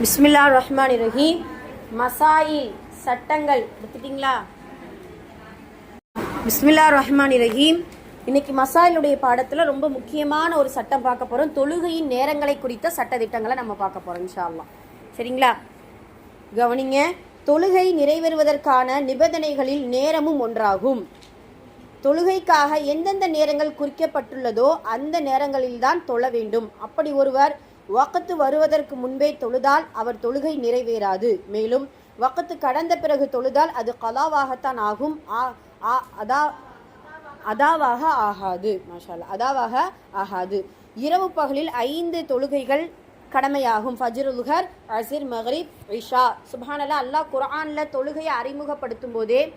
பிஸ்மில்லா ரஹ்மான் ரஹீம் மசாயில் சட்டங்கள் எடுத்துட்டீங்களா? பிஸ்மில்லா ரஹ்மான் ரஹீம் இன்னைக்கு மசாயிலுடைய பாடத்தில் ரொம்ப முக்கியமான ஒரு சட்டம் பார்க்க போகிறோம் தொழுகையின் நேரங்களை குறித்த சட்ட திட்டங்களை நம்ம பார்க்க போகிறோம் இன்ஷால்லாம் சரிங்களா? கவனிங்க தொழுகை நிறைவேறுவதற்கான நிபந்தனைகளில் நேரமும் ஒன்றாகும். தொழுகைக்காக எந்தெந்த நேரங்கள் குறிக்கப்பட்டுள்ளதோ அந்த நேரங்களில்தான் தொழ வேண்டும். அப்படி ஒருவர் வக்கத்து வருவதற்கு முன்பே தொழுதால் அவர் தொழுகை நிறைவேறாது. மேலும் வக்கத்து கடந்த பிறகு தொழுதால் அது கலாவாகத்தான் ஆகும். ஆ- ஆ- அதா அதாவாக ஆகாது. மாஷால் அதாவாக ஆகாது. இரவு பகலில் ஐந்து தொழுகைகள் கடமையாகும். ஃபஜ்ருல்ஹர் அசிர் மஹரிப் இஷா. சுபானல்லா அல்லாஹ் குரானில் தொழுகையை அறிமுகப்படுத்தும் போதே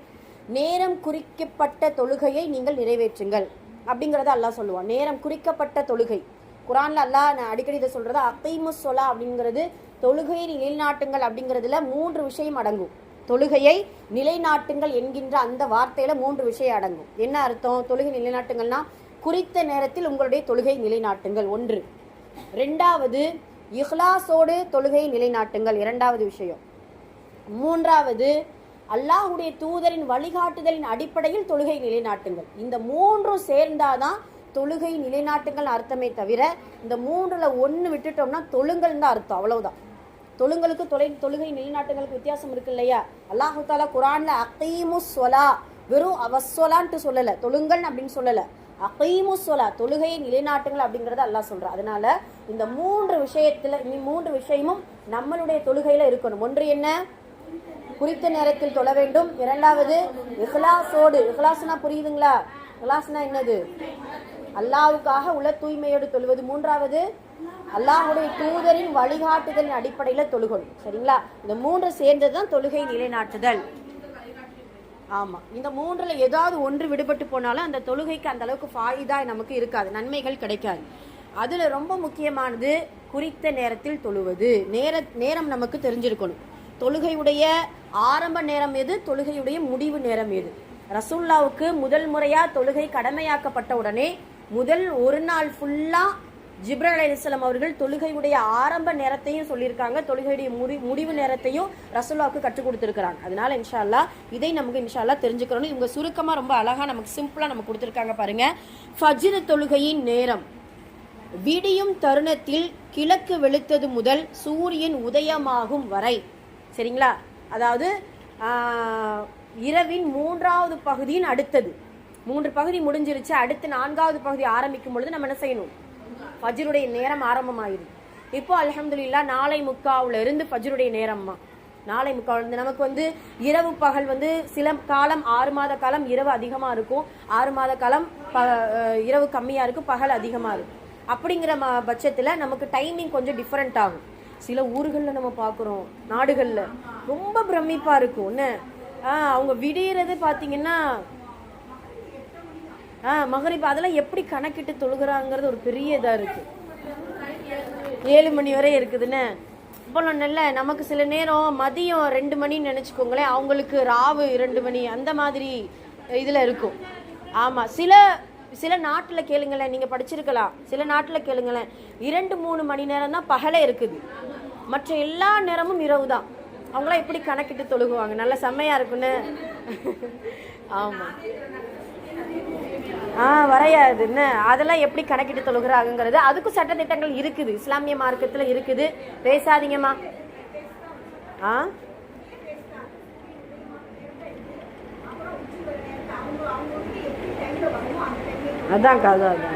நேரம் குறிக்கப்பட்ட தொழுகையை நீங்கள் நிறைவேற்றுங்கள். அப்படிங்கிறத அல்லாஹ் சொல்லுவான். நேரம் குறிக்கப்பட்ட தொழுகை. குரான்ல அல்லாஹ் நான் அடிக்கடி இதை சொல்றது அகைமு சொலா அப்படிங்கிறது தொழுகையை நிலைநாட்டுங்கள் அப்படிங்கிறதுல மூன்று விஷயம் அடங்கும். தொழுகையை நிலைநாட்டுங்கள் என்கின்ற அந்த வார்த்தையில மூன்று விஷயம் அடங்கும். என்ன அர்த்தம்? தொழுகை நிலைநாட்டுங்கள்னா குறித்த நேரத்தில் உங்களுடைய தொழுகை நிலைநாட்டுங்கள். ஒன்று. ரெண்டாவது இஹ்லாஸோடு தொழுகை நிலைநாட்டுங்கள். இரண்டாவது விஷயம். மூன்றாவது அல்லாஹ்வுடைய தூதரின் வழிகாட்டுதலின் அடிப்படையில் தொழுகை நிலைநாட்டுங்கள். இந்த மூன்றும் சேர்ந்தாதான் தொழுகை நிலைநாட்டுங்கள் அர்த்தமே தவிர இந்த மூன்றில் ஒன்று விட்டுட்டோம்னா தொழுங்கள் தான் அர்த்தம் அவ்வளவுதான். தொழுங்களுக்கு தொலை தொழுகை நிலைநாட்டுங்களுக்கு வித்தியாசம் இருக்கு இல்லையா? அல்லாஹு தாலா குரான்ல அகைமு சொலா வெறும் அவசொலான்ட்டு சொல்லல தொழுங்கள் அப்படின்னு சொல்லல. அகைமு சொலா தொழுகையை நிலைநாட்டுங்கள் அப்படிங்கிறத அல்லாஹ் சொல்றா அதனால இந்த மூன்று விஷயத்துல இந்த மூன்று விஷயமும் நம்மளுடைய தொழுகையில இருக்கணும். ஒன்று என்ன? குறித்த நேரத்தில் தொழ வேண்டும். இரண்டாவது இஹ்லாஸோடு இஹ்லாஸ்னா புரியுதுங்களா? இஹ்லாஸ்னா என்னது? அல்லாஹ்வுக்காக உள்ள தூய்மையோடு தொழுவது. மூன்றாவது அல்லாஹுடைய தூதரின் வழிகாட்டுதலின் அடிப்படையில் தொழுகணும். சரிங்களா? இந்த மூன்று சேர்ந்தது தான் தொழுகை நிலைநாட்டுதல். ஆமாம் இந்த மூன்றில் ஏதாவது ஒன்று விடுபட்டு போனாலும் அந்த தொழுகைக்கு அந்த அளவுக்கு ஃபாயிதா நமக்கு இருக்காது. நன்மைகள் கிடைக்காது. அதில் ரொம்ப முக்கியமானது குறித்த நேரத்தில் தொழுவது. நேர நேரம் நமக்கு தெரிஞ்சிருக்கணும். தொழுகையுடைய ஆரம்ப நேரம் எது? தொழுகையுடைய முடிவு நேரம் எது? ரசுல்லாவுக்கு முதல் முறையாக தொழுகை கடமையாக்கப்பட்ட உடனே முதல் ஒரு நாள் ஃபுல்லாக ஜிப்ரல் அலிஸ்லாம் அவர்கள் தொழுகையுடைய ஆரம்ப நேரத்தையும் சொல்லியிருக்காங்க. தொழுகையுடைய முடி முடிவு நேரத்தையும் ரசோல்லாவுக்கு கற்றுக் கொடுத்துருக்காங்க அதனால இன்ஷால்லா இதை நமக்கு இன்ஷால்லா தெரிஞ்சுக்கிறோம் இவங்க சுருக்கமாக ரொம்ப அழகாக நமக்கு சிம்பிளாக நமக்கு கொடுத்துருக்காங்க பாருங்க. ஃபஜ்ரு தொழுகையின் நேரம். விடியும் தருணத்தில் கிழக்கு வெளுத்தது முதல் சூரியன் உதயமாகும் வரை. சரிங்களா? அதாவது இரவின் மூன்றாவது பகுதியின் அடுத்தது. மூன்று பகுதி முடிஞ்சிருச்சு. அடுத்து நான்காவது பகுதி ஆரம்பிக்கும் பொழுது நம்ம என்ன செய்யணும்? ஃபஜ்ருடைய நேரம் ஆரம்பமாயிருது இப்போ அலமதுல்லா நாளை முக்காவுல இருந்து ஃபஜ்ருடைய நேரம்மா நாளை முக்கால் இருந்து நமக்கு வந்து இரவு பகல் வந்து சில காலம் ஆறு மாத காலம் இரவு அதிகமாக இருக்கும். ஆறு மாத காலம் ப இரவு கம்மியாக இருக்கும் பகல் அதிகமாக இருக்கும். அப்படிங்கிற ம பட்சத்தில் நமக்கு டைமிங் கொஞ்சம் டிஃப்ரெண்ட் ஆகும். சில ஊர்களில் நம்ம பார்க்குறோம் நாடுகளில். ரொம்ப பிரமிப்பாக இருக்கும். என்ன? அவங்க விடியறது பார்த்தீங்கன்னா ஆ மகரிப் அதெல்லாம் எப்படி கணக்கிட்டு தொழுகிறாங்கிறது ஒரு பெரிய இதாக இருக்கு. ஏழு மணி வரை இருக்குதுன்னு. இப்போ நல்ல நமக்கு சில நேரம் மதியம் ரெண்டு மணின்னு நினச்சிக்கோங்களேன் அவங்களுக்கு ராவு ரெண்டு மணி அந்த மாதிரி இதில் இருக்கும். ஆமாம் சில சில நாட்டில் கேளுங்களேன் நீங்கள் படிச்சிருக்கலாம். சில நாட்டில் கேளுங்களேன் இரண்டு மூணு மணி நேரம் தான் பகலே இருக்குது. மற்ற எல்லா நேரமும் இரவு தான். அவங்களாம் எப்படி கணக்கிட்டு தொழுகுவாங்க? நல்ல செம்மையாக இருக்குன்னு ஆமாம் ஆ வரையாது. என்ன? அதெல்லாம் எப்படி கணக்கிட்டு தொழுகிறாங்கிறது அதுக்கும் சட்டத்திட்டங்கள் இருக்குது. இஸ்லாமிய மார்க்கத்தில் இருக்குது. பேசாதீங்கம்மா. ஆ? அதான்க்கா அதான் அதான்.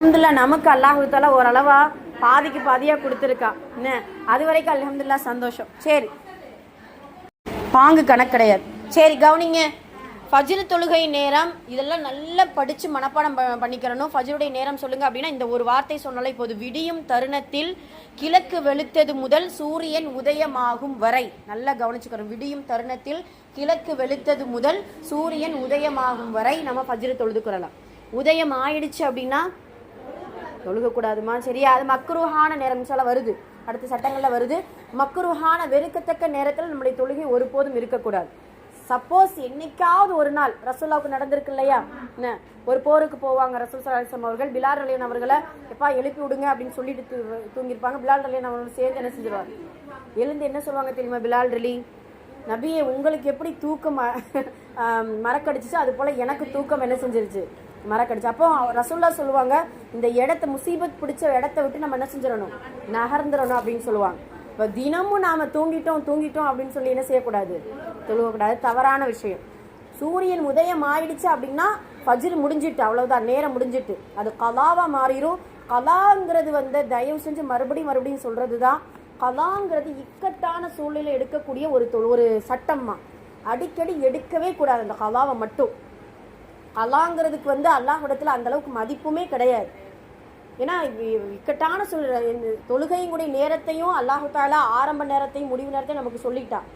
அலமதுல்லா நமக்கு அல்லாஹுத்தால ஓரளவா பாதிக்கு பாதியா கொடுத்துருக்கா. என்ன? அது வரைக்கும் அலமதுல்லா சந்தோஷம். சரி. பாங்கு கணக்கு கிடையாது. சரி கவனிங்க. ஃபஜ்ரு தொழுகை நேரம் இதெல்லாம் நல்லா படித்து மனப்பாடம் ப- பண்ணிக்கிறணும். ஃபஜ்ருடைய நேரம் சொல்லுங்க அப்படின்னா இந்த ஒரு வார்த்தை சொன்னாலே இப்போது விடியும் தருணத்தில் கிழக்கு வெளுத்தது முதல் சூரியன் உதயமாகும் வரை. நல்லா கவனிச்சுக்கிறோம் விடியும் தருணத்தில் கிழக்கு வெளுத்தது முதல் சூரியன் உதயமாகும் வரை நம்ம ஃபஜ்ரு தொழுதுக்கிறலாம் உதயம் ஆயிடுச்சு அப்படின்னா தொழுகக்கூடாதுமா? சரியா? அது மக்ருஹான நேரம். சொல்ல வருது. அடுத்த சட்டங்களில் வருது. மக்ருஹான வெறுக்கத்தக்க நேரத்தில் நம்முடைய தொழுகை ஒருபோதும் இருக்கக்கூடாது. சப்போஸ் என்னைக்காவது ஒரு நாள் ரசூல்லாவுக்கு நடந்திருக்கு இல்லையா? என்ன? ஒரு போருக்கு போவாங்க ரசூல் சலாஹம் அவர்கள். பிலால் அலியன் அவர்களை எப்பா எழுப்பி விடுங்க அப்படின்னு சொல்லிட்டு தூ- தூங்கியிருப்பாங்க. பிலால் அலியன் அவர்கள் சேர்ந்து என்ன செஞ்சிருவாங்க? எழுந்து என்ன சொல்லுவாங்க தெரியுமா பிலால் அலி? நபியை உங்களுக்கு எப்படி தூக்கம் ம- அது போல் எனக்கு தூக்கம் என்ன செஞ்சிருச்சு? மறக்கடிச்சு. அப்போ ரசூல்லா சொல்லுவாங்க இந்த இடத்த முசீபத் பிடிச்ச இடத்த விட்டு நம்ம என்ன செஞ்சிடணும்? நகர்ந்துடணும் அப்படின்னு சொல்லுவாங்க. இப்போ தினமும் நாம் தூங்கிட்டோம் தூங்கிட்டோம் அப்படின்னு சொல்லி என்ன செய்யக்கூடாது? தொழுகக்கூடாது. தவறான விஷயம். சூரியன் உதயம் ஆயிடுச்சு அப்படின்னா ஃபஜ்ரு முடிஞ்சிட்டு அவ்வளோதான் நேரம் முடிஞ்சிட்டு. அது கலாவாக மாறிடும் கலாங்கிறது வந்து தயவு செஞ்சு மறுபடியும் மறுபடியும் சொல்கிறது தான் கலாங்கிறது இக்கட்டான சூழ்நிலை எடுக்கக்கூடிய ஒரு தொ- ஒரு சட்டம்மா. அடிக்கடி எடுக்கவே கூடாது அந்த கலாவை மட்டும். கலாங்கிறதுக்கு வந்து அல்லாஹ்விடத்துல அந்த அளவுக்கு மதிப்புமே கிடையாது. ஏன்னா இக்கட்டான சூழ்நிலை. இந்த தொழுகையுடைய நேரத்தையும் அல்லாஹு தாலா ஆரம்ப நேரத்தையும் முடிவு நேரத்தையும் நமக்கு சொல்லிட்டான்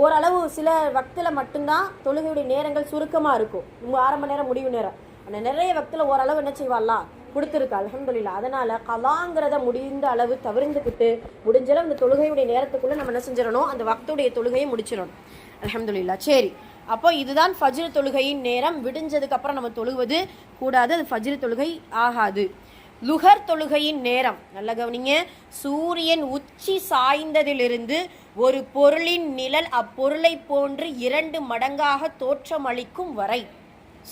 ஓரளவு சில வக்தில் மட்டும்தான் தொழுகையுடைய நேரங்கள் சுருக்கமாக இருக்கும். உங்க ஆரம்ப நேரம் முடிவு நேரம். ஆனால் நிறைய வக்தில் ஓரளவு என்ன செய்வாள்லாம் கொடுத்துருக்கு. அல்ஹம்துலில்லாஹ். அதனால கலாங்கிறத முடிந்த அளவு தவிர்ந்துக்கிட்டு முடிஞ்சளவு அந்த இந்த தொழுகையுடைய நேரத்துக்குள்ளே நம்ம என்ன செஞ்சிடணும்? அந்த வக்துடைய தொழுகையை முடிச்சிடணும். அலகம்துல்லா சரி. அப்போ இதுதான் ஃபஜ்ரு தொழுகையின் நேரம். விடிஞ்சதுக்கப்புறம் நம்ம தொழுவது கூடாது. அது ஃபஜ்ரு தொழுகை ஆகாது. லுகர் தொழுகையின் நேரம். நல்ல கவனிங்க. சூரியன் உச்சி சாய்ந்ததிலிருந்து ஒரு பொருளின் நிழல் அப்பொருளை போன்று இரண்டு மடங்காக தோற்றமளிக்கும் வரை.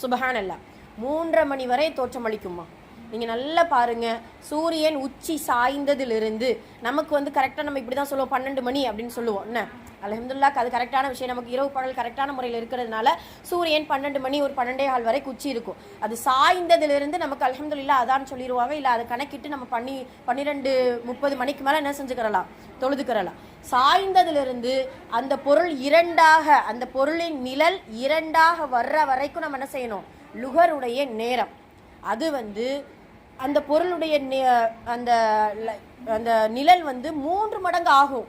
சுபஹானல்லா. மூன்றரை மணி வரை தோற்றமளிக்குமா? நீங்கள் நல்லா பாருங்க. சூரியன் உச்சி சாய்ந்ததிலிருந்து நமக்கு வந்து கரெக்டாக நம்ம இப்படி தான் சொல்லுவோம் பன்னெண்டு மணி அப்படின்னு சொல்லுவோம். என்ன? அலமதுல்லாக்கு அது கரெக்டான விஷயம். நமக்கு இரவு பகல் கரெக்டான முறையில் இருக்கிறதுனால சூரியன் பன்னெண்டு மணி ஒரு பன்னெண்டே கால் வரைக்கும் உச்சி இருக்கும். அது சாய்ந்ததுலேருந்து நமக்கு அலமதுல்லா அதான் சொல்லிடுவாங்க இல்லை அதை கணக்கிட்டு நம்ம பண்ணி பன்னிரெண்டு முப்பது மணிக்கு மேலே என்ன செஞ்சுக்கிறலாம்? தொழுதுக்கிறலாம். சாய்ந்ததிலிருந்து அந்த பொருள் இரண்டாக அந்த பொருளின் நிழல் இரண்டாக வர்ற வரைக்கும் நம்ம என்ன செய்யணும்? லுகருடைய நேரம். அது வந்து அந்த பொருளுடைய நி- அந்த அந்த நிழல் வந்து மூன்று மடங்கு ஆகும்.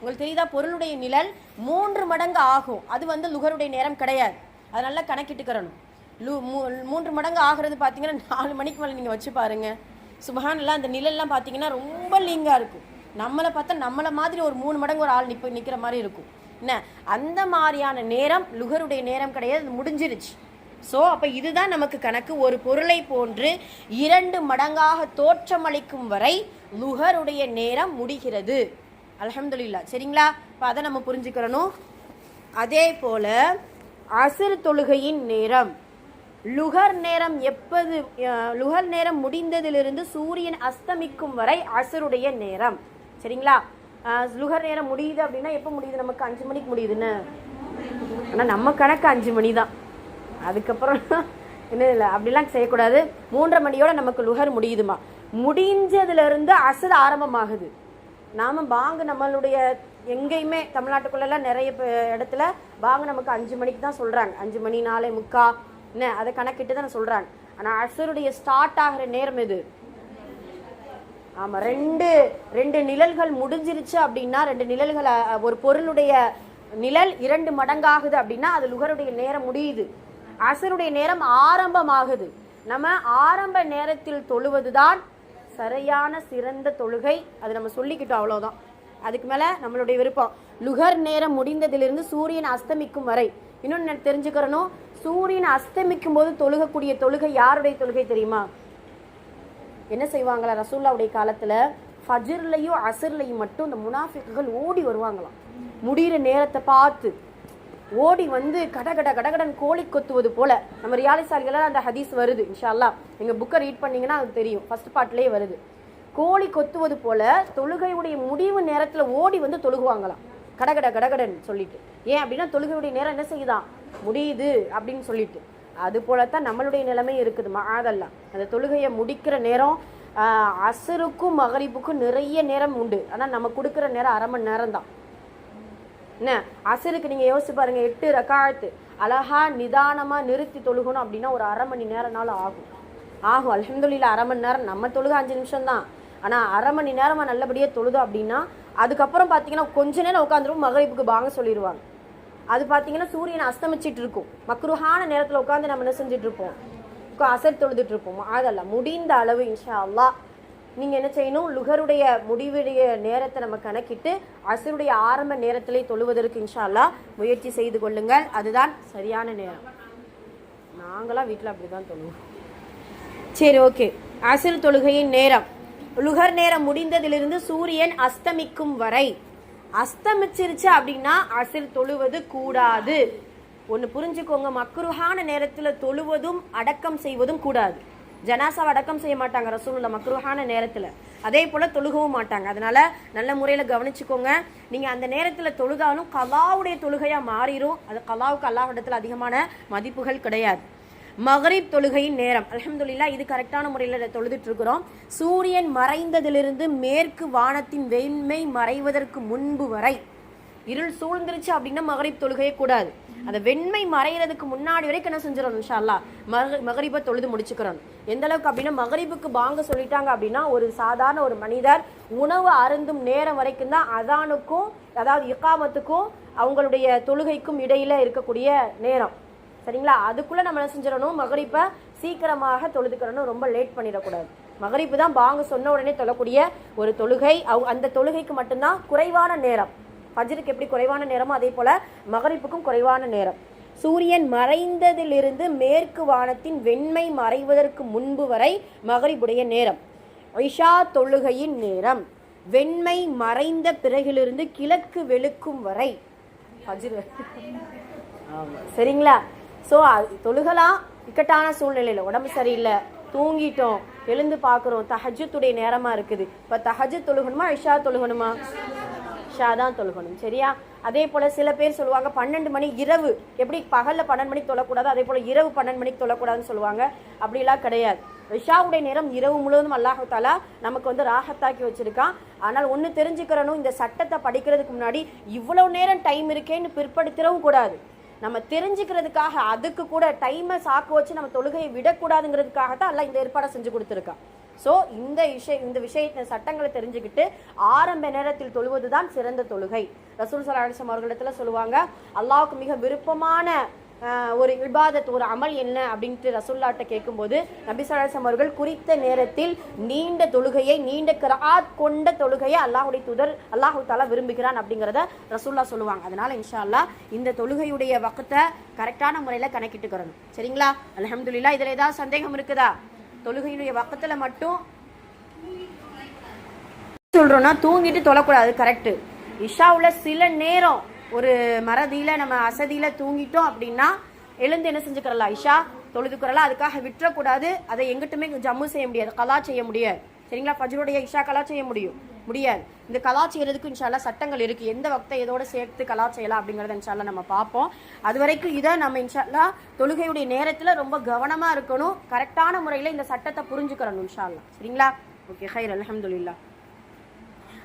உங்களுக்கு தெரியுதா? பொருளுடைய நிழல் மூன்று மடங்கு ஆகும். அது வந்து லுகருடைய நேரம் கிடையாது. அது நல்லா கணக்கிட்டுக்கிறணும். லு மூ- மூன்று மடங்கு ஆகிறது பார்த்தீங்கன்னா நாலு மணிக்கு மேலே நீங்கள் வச்சு பாருங்கள் சுபஹானெல்லாம் அந்த நிழல்லாம் பார்த்தீங்கன்னா ரொம்ப லீங்காக இருக்கும். நம்மளை பார்த்தா நம்மளை மாதிரி ஒரு மூணு மடங்கு ஒரு ஆள் நிற்ப நிற்கிற மாதிரி இருக்கும். என்ன? அந்த மாதிரியான நேரம் லுகருடைய நேரம் கிடையாது. அது முடிஞ்சிருச்சு. ஸோ அப்போ இதுதான் நமக்கு கணக்கு. ஒரு பொருளை போன்று இரண்டு மடங்காக தோற்றமளிக்கும் வரை லுகருடைய நேரம் முடிகிறது. அலமதுல்லா சரிங்களா? இப்போ அதை நம்ம புரிஞ்சுக்கிறணும். அதே போல் அசுர் தொழுகையின் நேரம். லுகர் நேரம் எப்போது லுகர் நேரம் முடிந்ததிலிருந்து சூரியன் அஸ்தமிக்கும் வரை அசுருடைய நேரம். சரிங்களா? லுகர் நேரம் முடியுது அப்படின்னா எப்போ முடியுது நமக்கு? அஞ்சு மணிக்கு முடியுதுன்னு. ஆனால் நம்ம கணக்கு அஞ்சு மணி தான் அதுக்கப்புறம் என்ன இல்லை அப்படிலாம் செய்யக்கூடாது. மூன்றரை மணியோட நமக்கு லுகர் முடியுதுமா? முடிஞ்சதுலேருந்து அசல் ஆரம்பமாகுது. நாம் பாங்கு நம்மளுடைய எங்கேயுமே தமிழ்நாட்டுக்குள்ளெல்லாம் நிறைய இடத்துல பாங்கு நமக்கு அஞ்சு மணிக்கு தான் சொல்கிறாங்க அஞ்சு மணி நாலே முக்கா என்ன அதை கணக்கிட்டு தான் சொல்கிறாங்க ஆனால் அசருடைய ஸ்டார்ட் ஆகிற நேரம் இது ஆமாம் ரெண்டு ரெண்டு நிழல்கள் முடிஞ்சிருச்சு அப்படின்னா ரெண்டு நிழல்கள் ஒரு பொருளுடைய நிழல் இரண்டு மடங்காகுது அப்படின்னா அது லுகருடைய நேரம் முடியுது. அசருடைய நேரம் ஆரம்பமாகுது. நம்ம ஆரம்ப நேரத்தில் தொழுவதுதான் சரியான சிறந்த தொழுகை. அது நம்ம சொல்லிக்கிட்டோம் அவ்வளோதான் அதுக்கு மேலே நம்மளுடைய விருப்பம். லுகர் நேரம் முடிந்ததிலிருந்து சூரியன் அஸ்தமிக்கும் வரை. இன்னொன்று தெரிஞ்சுக்கிறனும் சூரியன் அஸ்தமிக்கும் போது தொழுகக்கூடிய தொழுகை யாருடைய தொழுகை தெரியுமா? என்ன செய்வாங்களா? ரசூல்லாவுடைய காலத்தில் ஃபஜ்ர்லையும் அசர்லையும் மட்டும் இந்த முனாஃபிக்குகள் ஓடி வருவாங்களாம். முடிகிற நேரத்தை பார்த்து. ஓடி வந்து கடகட கடகடன் கோழி கொத்துவது போல நம்ம ரியாலிசாலிகள் அந்த ஹதீஸ் வருது இன்ஷா அல்லாஹ் புக்கை ரீட் பண்ணிங்கன்னா அது தெரியும். ஃபர்ஸ்ட் பார்ட்லேயே வருது. கோழி கொத்துவது போல தொழுகையுடைய முடிவு நேரத்தில் ஓடி வந்து தொழுகுவாங்களாம். கடகட கடகடன் சொல்லிட்டு. ஏன் அப்படின்னா தொழுகையுடைய நேரம் என்ன செய்யுதான் முடியுது அப்படின்னு சொல்லிட்டு. அது போலத்தான் நம்மளுடைய நிலைமை இருக்குது மாதெல்லாம் அந்த தொழுகையை முடிக்கிற நேரம் அசருக்கும் மகரிப்புக்கும் நிறைய நேரம் உண்டு. ஆனால் நம்ம கொடுக்குற நேரம் அரை மணி நேரம் தான் என்ன? அசருக்கு நீங்கள் யோசிச்சு பாருங்க எட்டு ரக்காத்து அழகா நிதானமாக நிறுத்தி தொழுகணும் அப்படின்னா ஒரு அரை மணி நேரம்னாலும் ஆகும். ஆகும். அல்ஹம்துலில்லாஹ் அரை மணி நேரம் நம்ம தொழுக அஞ்சு நிமிஷம் தான். ஆனால் அரை மணி நேரமாக நல்லபடியாக தொழுதோம் அப்படின்னா அதுக்கப்புறம் பார்த்தீங்கன்னா கொஞ்ச நேரம் உட்காந்துரும் மகளிப்புக்கு பாங்க சொல்லிடுவாங்க அது பார்த்தீங்கன்னா சூரியன் அஸ்தமிச்சிட்டு இருக்கும். மக்ருஹான நேரத்தில் உட்காந்து நம்ம என்ன செஞ்சுட்டு இருப்போம்? அசர் தொழுதுட்டு இருப்போம். அதல்ல முடிந்த அளவு இன்ஷா அல்லாஹ் நீங்கள் என்ன செய்யணும்? லுகருடைய முடிவுடைய நேரத்தை நம்ம கணக்கிட்டு அசருடைய ஆரம்ப நேரத்திலே தொழுவதற்கு இன்ஷால்லா முயற்சி செய்து கொள்ளுங்கள். அதுதான் சரியான நேரம். நாங்களாம் வீட்டில் அப்படி தான் தொழுவோம். சரி ஓகே. அசுர் தொழுகையின் நேரம். லுகர் நேரம் முடிந்ததிலிருந்து சூரியன் அஸ்தமிக்கும் வரை. அஸ்தமிச்சிருச்சு அப்படின்னா அசில் தொழுவது கூடாது. ஒன்று புரிஞ்சுக்கோங்க மக்ருஹான நேரத்தில் தொழுவதும் அடக்கம் செய்வதும் கூடாது. ஜனாசாவை அடக்கம் செய்ய மாட்டாங்க ரசூலுல்ல மக்ருஹான நேரத்தில். அதே போல் தொழுகவும் மாட்டாங்க. அதனால நல்ல முறையில் கவனிச்சுக்கோங்க. நீங்கள் அந்த நேரத்தில் தொழுதாலும் கலாவுடைய தொழுகையாக மாறிடும் அது கலாவுக்கு அல்லாஹிடத்தில் அதிகமான மதிப்புகள் கிடையாது. மகரிப் தொழுகையின் நேரம். அலமதுல்லா இது கரெக்டான முறையில் தொழுதுட்டு இருக்கிறோம். சூரியன் மறைந்ததிலிருந்து மேற்கு வானத்தின் வெண்மை மறைவதற்கு முன்பு வரை. இருள் சூழ்ந்துருச்சு அப்படின்னா மகரிப் தொழுகையே கூடாது. அந்த வெண்மை மறையிறதுக்கு முன்னாடி வரைக்கும் என்ன செஞ்சிடணும் இன்ஷால்லா மக மகரிப்பை தொழுது முடிச்சுக்கிறோம். எந்த அளவுக்கு அப்படின்னா மகரிப்புக்கு பாங்க சொல்லிட்டாங்க அப்படின்னா ஒரு சாதாரண ஒரு மனிதர் உணவு அருந்தும் நேரம் வரைக்கும் தான் அதானுக்கும் அதாவது இக்காமத்துக்கும் அவங்களுடைய தொழுகைக்கும் இடையில இருக்கக்கூடிய நேரம். சரிங்களா? அதுக்குள்ள நம்ம என்ன செஞ்சிடணும் மகரிப்பை சீக்கிரமாக தொழுதுக்கிறணும் ரொம்ப லேட் பண்ணிடக்கூடாது. மகரிப்பு தான் பாங்க சொன்ன உடனே தொழக்கூடிய ஒரு தொழுகை. அவ் அந்த தொழுகைக்கு மட்டும்தான் குறைவான நேரம். ஃபஜ்ருக்கு எப்படி குறைவான நேரமோ அதே போல் மகரிப்புக்கும் குறைவான நேரம். சூரியன் மறைந்ததிலிருந்து மேற்கு வானத்தின் வெண்மை மறைவதற்கு முன்பு வரை மகரிபுடைய நேரம். ஐஷா தொழுகையின் நேரம். வெண்மை மறைந்த பிறகிலிருந்து கிழக்கு வெளுக்கும் வரை. சரிங்களா? ஸோ தொழுகலாம் இக்கட்டான சூழ்நிலையில். உடம்பு சரியில்லை தூங்கிட்டோம் எழுந்து பார்க்குறோம் தஹஜத்துடைய நேரமாக இருக்குது. இப்போ தஹஜ் தொழுகணுமா ஐஷா தொழுகணுமா? இஷா தான் தொழுகணும் சரியா? அதே போல் சில பேர் சொல்லுவாங்க பன்னெண்டு மணி இரவு. எப்படி பகலில் பன்னெண்டு மணிக்கு தொழக்கூடாது அதே போல் இரவு பன்னெண்டு மணிக்கு தொழக்கூடாதுன்னு சொல்லுவாங்க. அப்படிலாம் கிடையாது. இஷாவுடைய நேரம் இரவு முழுவதும் அல்லாஹத்தாலா நமக்கு வந்து ராகத்தாக்கி வச்சிருக்கான். ஆனால் ஒன்று தெரிஞ்சுக்கிறனும் இந்த சட்டத்தை படிக்கிறதுக்கு முன்னாடி இவ்வளோ நேரம் டைம் இருக்கேன்னு பிற்படுத்திடவும் கூடாது. நம்ம தெரிஞ்சுக்கிறதுக்காக அதுக்கு கூட டைமை சாக்கு வச்சு நம்ம தொழுகையை விடக்கூடாதுங்கிறதுக்காக தான் எல்லாம் இந்த ஏற்பாடை செஞ்சு கொடுத்துருக்கான். ஸோ இந்த விஷய இந்த விஷயத்தை சட்டங்களை தெரிஞ்சுக்கிட்டு ஆரம்ப நேரத்தில் தொழுவது தான் சிறந்த தொழுகை. ரசூல் சலாஹம் அவர்களிடத்துல சொல்லுவாங்க அல்லாவுக்கு மிக விருப்பமான ஒரு இபாதத் ஒரு அமல் என்ன? அப்படின்ட்டு ரசுல்லாட்ட கேட்கும்போது நபி சலாசம் அவர்கள் குறித்த நேரத்தில் நீண்ட தொழுகையை நீண்ட கிராத் கொண்ட தொழுகையை அல்லாஹுடைய துதர் அல்லாஹு தாலா விரும்புகிறான் அப்படிங்கிறத ரசுல்லா சொல்லுவாங்க. அதனால இன்ஷா அல்லா இந்த தொழுகையுடைய வக்கத்தை கரெக்டான முறையில் கணக்கிட்டுக்கிறணும். சரிங்களா? அலமதுல்லா இதில் ஏதாவது சந்தேகம் இருக்குதா? தொழுகையினுடைய பக்கத்தில் மட்டும் சொல்றோம்னா தூங்கிட்டு தொழக்கூடாது கரெக்ட் இஷாவுல சில நேரம் ஒரு மறதியில நம்ம அசதியில தூங்கிட்டோம் அப்படின்னா எழுந்து என்ன செஞ்சுக்கிறலாம் இஷா தொழுதுக்கிறலாம் அதுக்காக விட்டுறக்கூடாது. அதை எங்கிட்டுமே ஜம்மு செய்ய முடியாது கலா செய்ய முடியாது. சரிங்களா? ஃபஜ்ருடைய இஷா கலா செய்ய முடியும். முடியாது. இந்த கலா செய்கிறதுக்கு இன்ஷால்லா சட்டங்கள் இருக்குது எந்த வக்தை எதோட சேர்த்து கலா செய்யலாம் அப்படிங்கிறத இன்ஷால்லா நம்ம பார்ப்போம். அது வரைக்கும் இதை நம்ம இன்ஷால்லா தொழுகையுடைய நேரத்தில் ரொம்ப கவனமாக இருக்கணும். கரெக்டான முறையில் இந்த சட்டத்தை புரிஞ்சுக்கிறணும் இன்ஷால்லா சரிங்களா? ஓகே ஹைர் அலமதுல்லா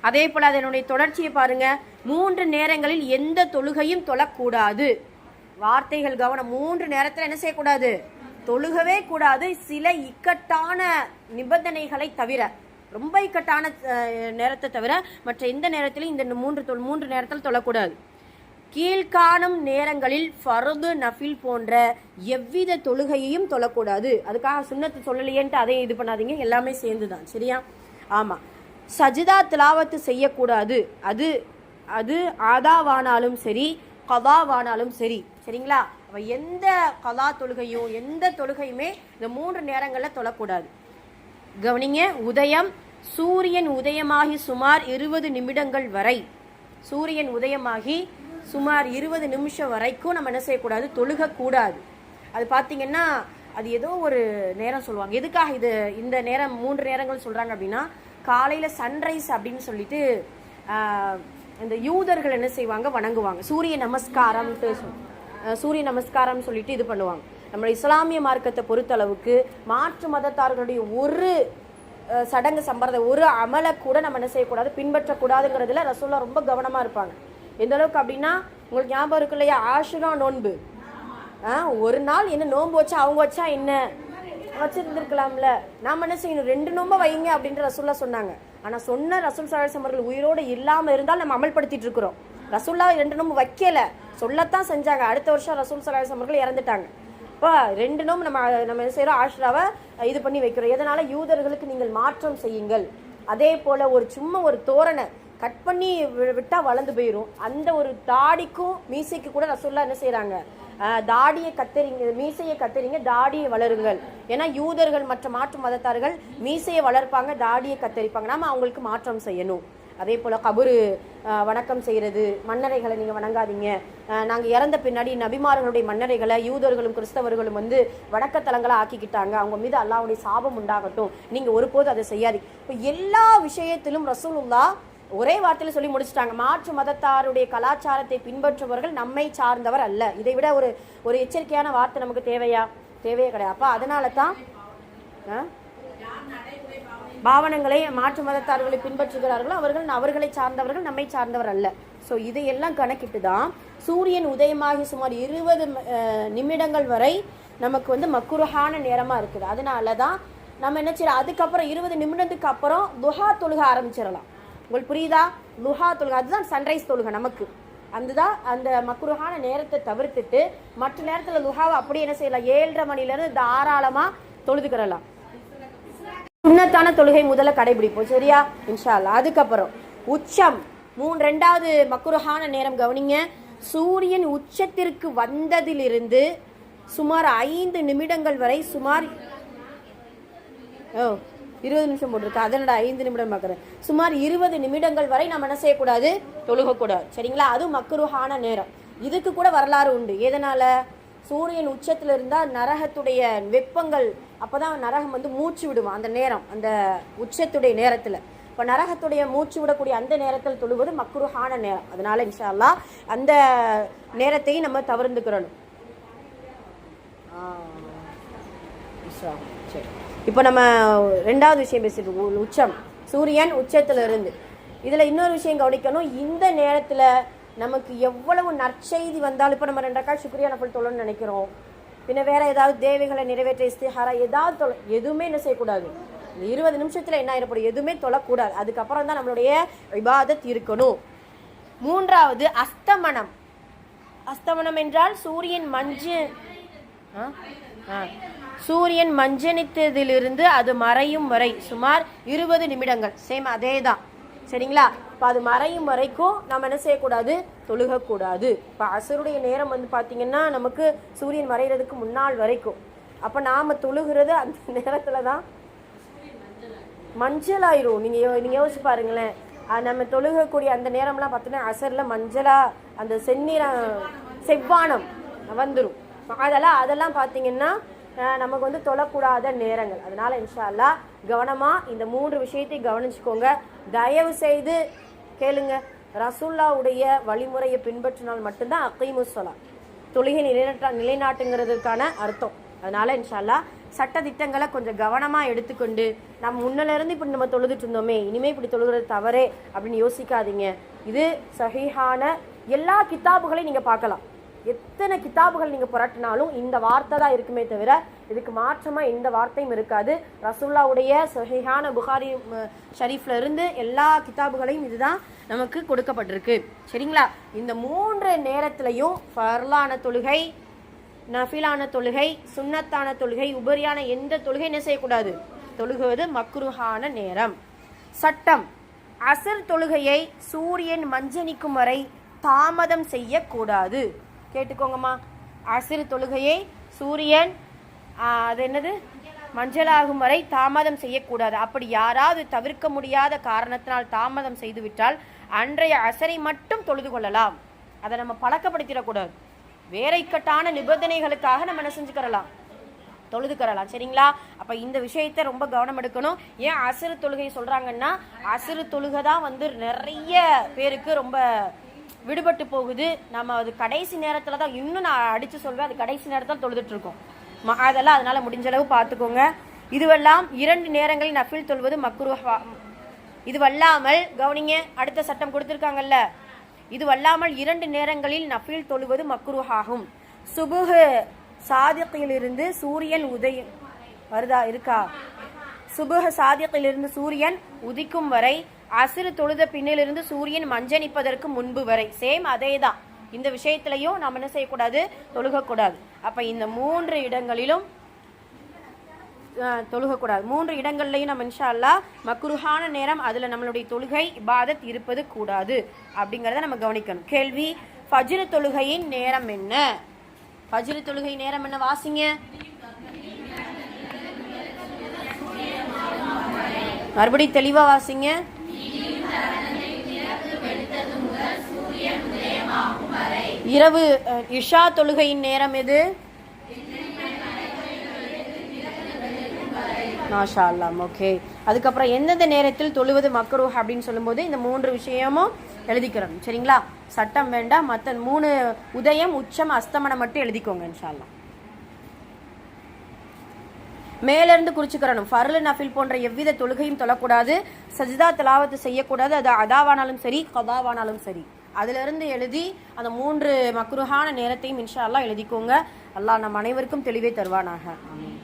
அதே போல் அதனுடைய தொடர்ச்சியை பாருங்க. மூன்று நேரங்களில் எந்த தொழுகையும் தொழக்கூடாது. வார்த்தைகள் கவனம். மூன்று நேரத்தில் என்ன செய்யக்கூடாது? தொழுகவே கூடாது. சில இக்கட்டான நிபந்தனைகளை தவிர. ரொம்ப இக்கட்டான நேரத்தை தவிர மற்ற எந்த நேரத்திலும் இந்த மூன்று தொழு- மூன்று நேரத்தில் தொழக்கூடாது. கீழ்காணும் நேரங்களில் ஃபர்து நஃபில் போன்ற எவ்வித தொழுகையையும் தொழக்கூடாது. அதுக்காக சுண்ணத்து சொல்லலையேன்ட்டு அதையும் இது பண்ணாதீங்க. எல்லாமே சேர்ந்து தான் சரியா? ஆமாம் சஜிதா திலாவத்து செய்யக்கூடாது. அது அது ஆதாவானாலும் சரி கதாவானாலும் சரி. சரிங்களா? எந்த கதா தொழுகையும் எந்த தொழுகையுமே இந்த மூன்று நேரங்களில் தொழக்கூடாது. கவனிங்க உதயம் சூரியன் உதயமாகி சுமார் இருபது நிமிடங்கள் வரை. சூரியன் உதயமாகி சுமார் இருபது நிமிஷம் வரைக்கும் நம்ம என்ன செய்யக்கூடாது? தொழுகக்கூடாது. அது பார்த்தீங்கன்னா அது ஏதோ ஒரு நேரம் சொல்லுவாங்க. எதுக்காக இது? இந்த நேரம் மூன்று நேரங்கள் சொல்கிறாங்க அப்படின்னா காலையில் சன்ரைஸ் அப்படின்னு சொல்லிட்டு இந்த யூதர்கள் என்ன செய்வாங்க? வணங்குவாங்க. சூரிய நமஸ்காரம்ட்டு சொல் சூரிய நமஸ்காரம் சொல்லிட்டு இது பண்ணுவாங்க. நம்ம இஸ்லாமிய மார்க்கத்தை பொறுத்தளவுக்கு மாற்று மதத்தார்களுடைய ஒரு சடங்கு சம்பிரதாயம் ஒரு அமலை கூட நம்ம என்ன செய்யக்கூடாது? பின்பற்றக்கூடாதுங்கிறதுல ரசோல்லா ரொம்ப கவனமாக இருப்பாங்க. எந்த அளவுக்கு அப்படின்னா உங்களுக்கு ஞாபகம் இருக்கு இல்லையா? ஆஷுரா நோன்பு. ஆ, ஒரு நாள் என்ன நோன்பு வச்சா அவங்க வச்சா என்ன? வச்சிருந்துருக்கலாம்ல. நாம் என்ன செய்யணும்? ரெண்டு நோம்பை வைங்க அப்படின்ற ரசூல்லா சொன்னாங்க. ஆனால் சொன்ன ரசூல் சலாசம் அவர்கள் உயிரோடு இல்லாமல் இருந்தால் நம்ம அமல்படுத்திட்டு இருக்கிறோம். ரசூல்லா ரெண்டு நோம்பு வைக்கல. சொல்லத்தான் செஞ்சாங்க. அடுத்த வருஷம் ரசூல் சலாசம் அவர்கள் இறந்துட்டாங்க. அப்போ ரெண்டு நோம் நம்ம நம்ம என்ன செய்கிறோம் ஆஷ்ராவை இது பண்ணி வைக்கிறோம். எதனால்? யூதர்களுக்கு நீங்கள் மாற்றம் செய்யுங்கள். அதே போல் ஒரு சும்மா ஒரு தோரணை கட் பண்ணி விட்டால் வளர்ந்து போயிடும் அந்த ஒரு தாடிக்கும் மீசைக்கு கூட ரசோல்லா என்ன செய்கிறாங்க தாடியை கத்தறிங்க மீசையை கத்தறிங்க தாடியை வளருங்கள். ஏன்னா யூதர்கள் மற்ற மாற்று மதத்தார்கள் மீசையை வளர்ப்பாங்க தாடியை கத்தரிப்பாங்க நாம் அவங்களுக்கு மாற்றம் செய்யணும். அதே போல் கபுரு வணக்கம் செய்கிறது மன்னரைகளை நீங்கள் வணங்காதீங்க. நாங்கள் இறந்த பின்னாடி நபிமார்களுடைய மன்னரைகளை யூதர்களும் கிறிஸ்தவர்களும் வந்து வணக்கத்தலங்களாக ஆக்கிக்கிட்டாங்க. அவங்க மீது அல்லாவுடைய சாபம் உண்டாகட்டும். நீங்கள் ஒருபோது அதை செய்யாது இப்போ எல்லா விஷயத்திலும் ரசூலுல்லா ஒரே வார்த்தையில சொல்லி முடிச்சிட்டாங்க. மாற்று மதத்தாருடைய கலாச்சாரத்தை பின்பற்றுபவர்கள் நம்மை சார்ந்தவர் அல்ல. இதை விட ஒரு ஒரு எச்சரிக்கையான வார்த்தை நமக்கு தேவையா? தேவையே கிடையாது. அப்போ அதனால தான் ஆ? பாவனங்களை மாற்று மதத்தார்களை பின்பற்றுகிறார்களோ அவர்கள் அவர்களை சார்ந்தவர்கள் நம்மை சார்ந்தவர் அல்ல. ஸோ இதையெல்லாம் கணக்கிட்டு தான் சூரியன் உதயமாகி சுமார் இருபது நிமிடங்கள் வரை நமக்கு வந்து மக்குருஹான நேரமாக இருக்குது. அதனால தான் நம்ம என்ன செய்யலாம்? அதுக்கப்புறம் இருபது நிமிடத்துக்கு அப்புறம் துஹா தொழுக ஆரம்பிச்சிடலாம். உங்களுக்கு புரியுதா? துஹா தொழுக. அதுதான் சன்ரைஸ் தொழுக நமக்கு. அதுதான் அந்த மக்குருகான நேரத்தை தவிர்த்துட்டு மற்ற நேரத்தில் லுஹாவை அப்படியே என்ன செய்யலாம்? ஏழரை மணிலேருந்து தாராளமாக தொழுதுக்கிறலாம் சுண்ணத்தான தொழுகை முதல்ல கடைபிடிப்போம் சரியா? இன்ஷால்லா அதுக்கப்புறம் உச்சம். மூணு ரெண்டாவது மக்குருஹான நேரம் கவனிங்க. சூரியன் உச்சத்திற்கு வந்ததிலிருந்து சுமார் ஐந்து நிமிடங்கள் வரை சுமார் ஓ இருபது நிமிஷம் போட்டிருக்கா. அதனோட ஐந்து நிமிடம் பார்க்குறேன். சுமார் இருபது நிமிடங்கள் வரை நம்ம என்ன செய்யக்கூடாது? தொழுகக்கூடாது. சரிங்களா? அதுவும் மக்குருஹான நேரம். இதுக்கு கூட வரலாறு உண்டு. எதனால்? சூரியன் உச்சத்தில் இருந்தால் நரகத்துடைய வெப்பங்கள் அப்போ தான் நரகம் வந்து மூச்சு விடுவான் அந்த நேரம் அந்த உச்சத்துடைய நேரத்தில். இப்போ நரகத்துடைய மூச்சு விடக்கூடிய அந்த நேரத்தில் தொழுவது மக்குருஹான நேரம். அதனால இன்ஷால்லா அந்த நேரத்தையும் நம்ம தவிர்த்துக்கிறணும் சரி. இப்போ நம்ம ரெண்டாவது விஷயம் பேசிட்டு உச்சம். சூரியன் உச்சத்தில் இருந்து இதில் இன்னொரு விஷயம் கவனிக்கணும். இந்த நேரத்தில் நமக்கு எவ்வளவு நற்செய்தி வந்தாலும் இப்போ நம்ம ரெண்டக்கால் சுக்ரியா நபல் தொழணும்னு நினைக்கிறோம். பின்ன வேற ஏதாவது தேவைகளை நிறைவேற்ற இஸ்திஹாரா ஏதாவது தொலை எதுவுமே என்ன செய்யக்கூடாது. இந்த இருபது நிமிஷத்தில் என்ன ஆயிடப்படும் எதுவுமே தொழக்கூடாது. அதுக்கப்புறம் தான் நம்மளுடைய விவாதத் இருக்கணும். மூன்றாவது அஸ்தமனம். அஸ்தமனம் என்றால் சூரியன் மஞ்சு சூரியன் மஞ்சனித்ததிலிருந்து அது மறையும் வரை சுமார் இருபது நிமிடங்கள். சேம் அதே தான் சரிங்களா? இப்போ அது மறையும் வரைக்கும் நம்ம என்ன செய்யக்கூடாது? தொழுகக்கூடாது. இப்போ அசருடைய நேரம் வந்து பார்த்தீங்கன்னா நமக்கு சூரியன் மறைகிறதுக்கு முன்னாள் வரைக்கும். அப்போ நாம் தொழுகிறது அந்த நேரத்தில் தான் மஞ்சள் ஆயிரும் நீங்கள் யோ- யோசிச்சு பாருங்களேன். நம்ம தொழுகக்கூடிய அந்த நேரம்லாம் பார்த்தோன்னா அசரில் மஞ்சளா அந்த செந்நிறம் செவ்வானம் வந்துடும் அதெல்லாம் அதெல்லாம் பார்த்தீங்கன்னா நமக்கு வந்து தொழக்கூடாத நேரங்கள். அதனால இன்ஷால்லா கவனமாக இந்த மூன்று விஷயத்தையும் கவனிச்சுக்கோங்க. தயவு செய்து கேளுங்க. ரசுல்லாவுடைய வழிமுறையை பின்பற்றினால் மட்டும்தான் அக்கைமுசலா தொழுகை நிலைநாட்ட நிலைநாட்டுங்கிறதுக்கான அர்த்தம். அதனால இன்ஷால்லா சட்ட திட்டங்களை கொஞ்சம் கவனமாக எடுத்துக்கொண்டு நம்ம முன்னிலிருந்து இப்படி நம்ம தொழுதுட்டு இருந்தோமே இனிமேல் இப்படி தொழுகிறது தவறே அப்படின்னு யோசிக்காதீங்க. இது சஹிஹான எல்லா கித்தாபுகளையும் நீங்கள் பார்க்கலாம். எத்தனை கிதாபுகள் நீங்கள் புரட்டினாலும் இந்த வார்த்தை தான் இருக்குமே தவிர இதுக்கு மாற்றமாக எந்த வார்த்தையும் இருக்காது. ரசுல்லாவுடைய சஹீஹான புகாரி ஷரீஃப்ல இருந்து எல்லா கித்தாபுகளையும் இதுதான் நமக்கு கொடுக்கப்பட்டிருக்கு. சரிங்களா? இந்த மூன்று நேரத்திலையும் ஃபர்லான தொழுகை நஃபிலான தொழுகை சுண்ணத்தான தொழுகை உபரியான எந்த தொழுகை என்ன செய்யக்கூடாது? தொழுகுவது மக்ருஹான நேரம். சட்டம் அசர் தொழுகையை சூரியன் மஞ்சனிக்கும் வரை தாமதம் செய்யக்கூடாது. கேட்டுக்கோங்கம்மா. அசிறு தொழுகையை சூரியன் அது என்னது? மஞ்சளாகும் வரை தாமதம் செய்யக்கூடாது. அப்படி யாராவது தவிர்க்க முடியாத காரணத்தினால் தாமதம் செய்துவிட்டால் அன்றைய அசரை மட்டும் தொழுது கொள்ளலாம். அதை நம்ம பழக்கப்படுத்திடக்கூடாது. வேற இக்கட்டான நிபந்தனைகளுக்காக நம்ம என்ன செஞ்சுக்கிறலாம் தொழுதுக்கிறலாம் சரிங்களா? அப்போ இந்த விஷயத்தை ரொம்ப கவனம் எடுக்கணும். ஏன் அசிறு தொழுகை சொல்கிறாங்கன்னா அசிறு தொழுகை தான் வந்து நிறைய பேருக்கு ரொம்ப விடுபட்டு போகுது. நம்ம அது கடைசி நேரத்தில் தான் இன்னும் நான் அடித்து சொல்வேன். அது கடைசி நேரத்தில் தொழுதுட்ருக்கோம் ம- அதெல்லாம் அதனால் முடிஞ்சளவு பார்த்துக்கோங்க இதுவெல்லாம் இரண்டு நேரங்களில் நஃபில் தொழுவது மக்ருஹா இதுவல்லாமல் கவனிங்க அடுத்த சட்டம் கொடுத்துருக்காங்கல்ல. இதுவல்லாமல் இரண்டு நேரங்களில் நஃபில் தொழுவது மக்ருஹாகும் சுபுகு சாதிக்கையிலிருந்து சூரியன் உதயம் வருதா இருக்கா? சுபுக சாதியத்திலிருந்து சூரியன் உதிக்கும் வரை அசுறு தொழுத பின்னிலிருந்து சூரியன் மஞ்சனிப்பதற்கு முன்பு வரை. சேம் அதே தான் இந்த விஷயத்திலையும் நாம் என்ன செய்யக்கூடாது? தொழுகக்கூடாது. அப்போ இந்த மூன்று இடங்களிலும் தொழுகக்கூடாது. மூன்று இடங்கள்லையும் நம்ம இன்ஷா அல்லாஹ் நேரம் அதில் நம்மளுடைய தொழுகை இபாதத் இருப்பது கூடாது. அப்படிங்கிறத நம்ம கவனிக்கணும். கேள்வி ஃபஜ்ரு தொழுகையின் நேரம் என்ன? ஃபஜ்ரு தொழுகை நேரம் என்ன வாசிங்க? மறுபடியும் தெளிவாக வாசிங்க. இரவு இஷா தொழுகையின் நேரம் எது? மாஷா அல்லாம் ஓகே அதுக்கப்புறம் எந்தெந்த நேரத்தில் தொழுவது மக்ரூ அப்படின்னு சொல்லும்போது இந்த மூன்று விஷயமும் எழுதிக்கிறோம். சரிங்களா? சட்டம் வேண்டாம். மற்ற மூணு உதயம் உச்சம் அஸ்தமனம் மட்டும் எழுதிக்கோங்க இன்ஷா அல்லாஹ் மேலிருந்து குறிச்சுக்கிறணும். ஃபர்லு நஃபில் போன்ற எவ்வித தொழுகையும் தொழக்கூடாது. சஜிதா தலாவத்து செய்யக்கூடாது. அது அதாவானாலும் சரி கதாவானாலும் சரி. அதிலிருந்து எழுதி அந்த மூன்று மக்ருஹான நேரத்தையும் இன்ஷா அல்லா எழுதிக்கோங்க. அல்லாஹ் நம் அனைவருக்கும் தெளிவை தருவானாக. ஆமாம்